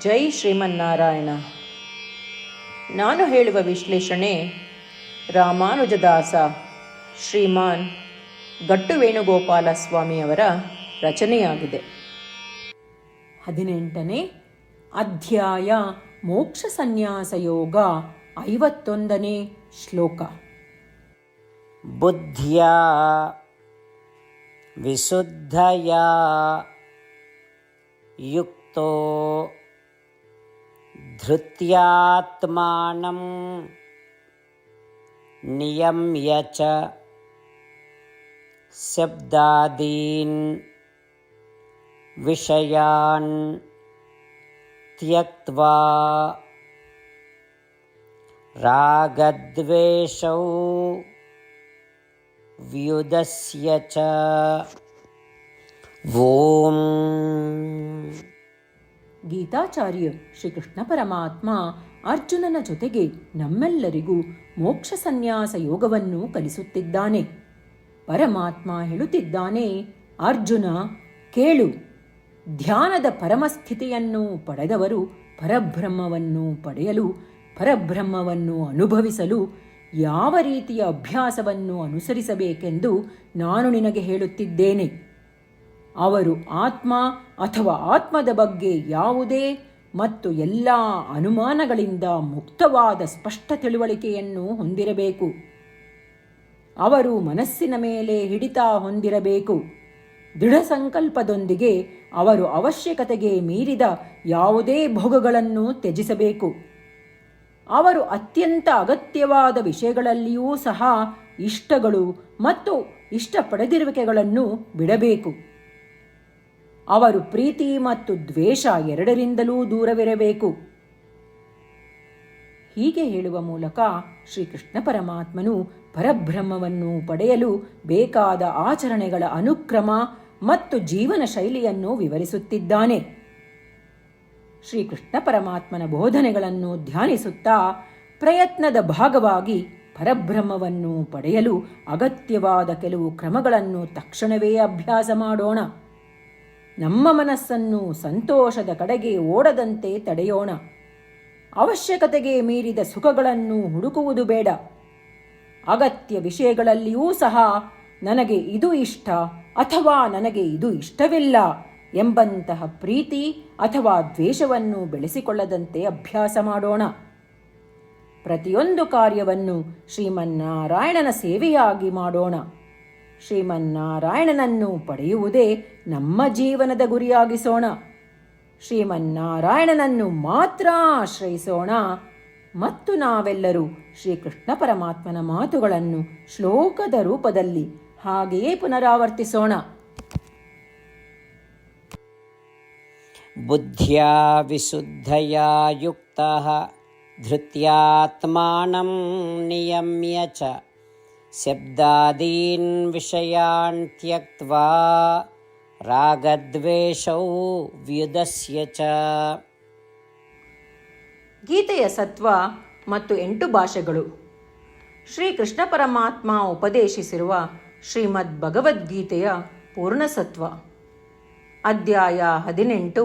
ಜೈ ಶ್ರೀಮನ್ನಾರಾಯಣ. ನಾನು ಹೇಳುವ ವಿಶ್ಲೇಷಣೆ ರಾಮಾನುಜದಾಸ ಶ್ರೀಮಾನ್ ಗಟ್ಟು ವೇಣುಗೋಪಾಲ ಸ್ವಾಮಿಯವರ ರಚನೆಯಾಗಿದೆ. ಹದಿನೆಂಟನೇ ಅಧ್ಯಾಯ ಮೋಕ್ಷ ಸನ್ಯಾಸ ಯೋಗ ಐವತ್ತೊಂದನೇ ಶ್ಲೋಕ. ಬುದ್ಧಿಯ ವಿಶುದ್ಧಯ ಯುಕ್ತೋ धृत्यात्मानं नियम्य च शब्दादीन् विषयान् त्यक्त्वा रागद्वेषौ व्युदस्य च। ॐ ಗೀತಾಚಾರ್ಯ ಶ್ರೀಕೃಷ್ಣ ಪರಮಾತ್ಮ ಅರ್ಜುನನ ಜೊತೆಗೆ ನಮ್ಮೆಲ್ಲರಿಗೂ ಮೋಕ್ಷ ಸನ್ಯಾಸ ಯೋಗವನ್ನು ಕಲಿಸುತ್ತಿದ್ದಾನೆ. ಪರಮಾತ್ಮ ಹೇಳುತ್ತಿದ್ದಾನೆ, ಅರ್ಜುನ, ಕೇಳು. ಧ್ಯಾನದ ಪರಮಸ್ಥಿತಿಯನ್ನು ಪಡೆದವರು ಪರಬ್ರಹ್ಮವನ್ನು ಪಡೆಯಲು, ಪರಬ್ರಹ್ಮವನ್ನು ಅನುಭವಿಸಲು ಯಾವ ರೀತಿಯ ಅಭ್ಯಾಸವನ್ನು ಅನುಸರಿಸಬೇಕೆಂದು ನಾನು ನಿನಗೆ ಹೇಳುತ್ತಿದ್ದೇನೆ. ಅವರು ಆತ್ಮ ಅಥವಾ ಆತ್ಮದ ಬಗ್ಗೆ ಯಾವುದೇ ಮತ್ತು ಎಲ್ಲ ಅನುಮಾನಗಳಿಂದ ಮುಕ್ತವಾದ ಸ್ಪಷ್ಟ ತಿಳುವಳಿಕೆಯನ್ನು ಹೊಂದಿರಬೇಕು. ಅವರು ಮನಸ್ಸಿನ ಮೇಲೆ ಹಿಡಿತ ಹೊಂದಿರಬೇಕು. ದೃಢ ಸಂಕಲ್ಪದೊಂದಿಗೆ ಅವರು ಅವಶ್ಯಕತೆಗೆ ಮೀರಿದ ಯಾವುದೇ ಭೋಗಗಳನ್ನು ತ್ಯಜಿಸಬೇಕು. ಅವರು ಅತ್ಯಂತ ಅಗತ್ಯವಾದ ವಿಷಯಗಳಲ್ಲಿಯೂ ಸಹ ಇಷ್ಟಗಳು ಮತ್ತು ಇಷ್ಟಪಡೆದಿರುವಿಕೆಗಳನ್ನು ಬಿಡಬೇಕು. ಅವರು ಪ್ರೀತಿ ಮತ್ತು ದ್ವೇಷ ಎರಡರಿಂದಲೂ ದೂರವಿರಬೇಕು. ಹೀಗೆ ಹೇಳುವ ಮೂಲಕ ಶ್ರೀಕೃಷ್ಣ ಪರಮಾತ್ಮನು ಪರಬ್ರಹ್ಮವನ್ನು ಪಡೆಯಲು ಬೇಕಾದ ಆಚರಣೆಗಳ ಅನುಕ್ರಮ ಮತ್ತು ಜೀವನ ಶೈಲಿಯನ್ನು ವಿವರಿಸುತ್ತಿದ್ದಾನೆ. ಶ್ರೀಕೃಷ್ಣ ಪರಮಾತ್ಮನ ಬೋಧನೆಗಳನ್ನು ಧ್ಯಾನಿಸುತ್ತಾ ಪ್ರಯತ್ನದ ಭಾಗವಾಗಿ ಪರಬ್ರಹ್ಮವನ್ನು ಪಡೆಯಲು ಅಗತ್ಯವಾದ ಕೆಲವು ಕ್ರಮಗಳನ್ನು ತಕ್ಷಣವೇ ಅಭ್ಯಾಸ ಮಾಡೋಣ. ನಮ್ಮ ಮನಸ್ಸನ್ನು ಸಂತೋಷದ ಕಡೆಗೆ ಓಡದಂತೆ ತಡೆಯೋಣ. ಅವಶ್ಯಕತೆಗೆ ಮೀರಿದ ಸುಖಗಳನ್ನು ಹುಡುಕುವುದು ಬೇಡ. ಅಗತ್ಯ ವಿಷಯಗಳಲ್ಲಿಯೂ ಸಹ ನನಗೆ ಇದು ಇಷ್ಟ ಅಥವಾ ನನಗೆ ಇದು ಇಷ್ಟವಿಲ್ಲ ಎಂಬಂತಹ ಪ್ರೀತಿ ಅಥವಾ ದ್ವೇಷವನ್ನು ಬೆಳೆಸಿಕೊಳ್ಳದಂತೆ ಅಭ್ಯಾಸ ಮಾಡೋಣ. ಪ್ರತಿಯೊಂದು ಕಾರ್ಯವನ್ನು ಶ್ರೀಮನ್ನಾರಾಯಣನ ಸೇವೆಯಾಗಿ ಮಾಡೋಣ. ಶ್ರೀಮನ್ನಾರಾಯಣನನ್ನು ಪಡೆಯುವುದೇ ನಮ್ಮ ಜೀವನದ ಗುರಿಯಾಗಿಸೋಣ. ಶ್ರೀಮನ್ನಾರಾಯಣನನ್ನು ಮಾತ್ರ ಆಶ್ರಯಿಸೋಣ. ಮತ್ತು ನಾವೆಲ್ಲರೂ ಶ್ರೀಕೃಷ್ಣ ಪರಮಾತ್ಮನ ಮಾತುಗಳನ್ನು ಶ್ಲೋಕದ ರೂಪದಲ್ಲಿ ಹಾಗೆಯೇ ಪುನರಾವರ್ತಿಸೋಣ. ಬುದ್ಧ್ಯಾ ವಿಶುದ್ಧಯ ಯುಕ್ತ ಧೃತ್ಯಾತ್ಮಾನಂ ನಿಯಮ್ಯ ಚ. शब्दादीन् विषयान् त्यक्त्वा रागद्वेषौ व्युदस्य च ಗೀತೆಯ ಸತ್ವ ಮತ್ತು ಎಂಟು ಭಾಷೆಗಳು ಶ್ರೀಕೃಷ್ಣ ಪರಮಾತ್ಮ ಉಪದೇಶಿಸಿರುವ ಶ್ರೀಮದ್ ಭಗವದ್ಗೀತೆಯ ಪೂರ್ಣಸತ್ವ ಅಧ್ಯಾಯ ಹದಿನೆಂಟು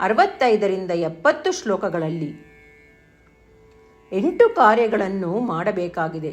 ಅರವತ್ತೈದರಿಂದ ಎಪ್ಪತ್ತು ಶ್ಲೋಕಗಳಲ್ಲಿ ಎಂಟು ಕಾರ್ಯಗಳನ್ನು ಮಾಡಬೇಕಾಗಿದೆ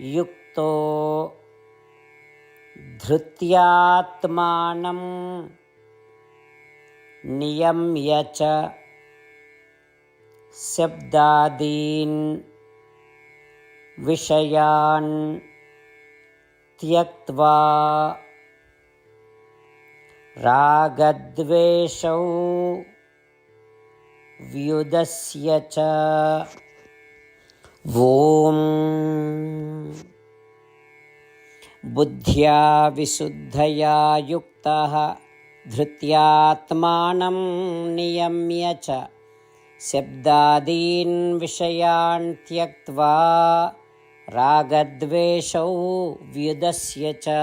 युक्तो धृत्यात्मानं नियम्य च शब्दादीन् विषयान् त्यक्त्वा रागद्वेषौ व्युदस्य च ఓం బుద్ధ్యా విశుద్ధయా యుక్త ధృత్యాత్మానం నియమ్య చ శబ్దాదీన్ విషయాన్ త్యక్వా రాగద్వేషౌ వ్యుదస్య చ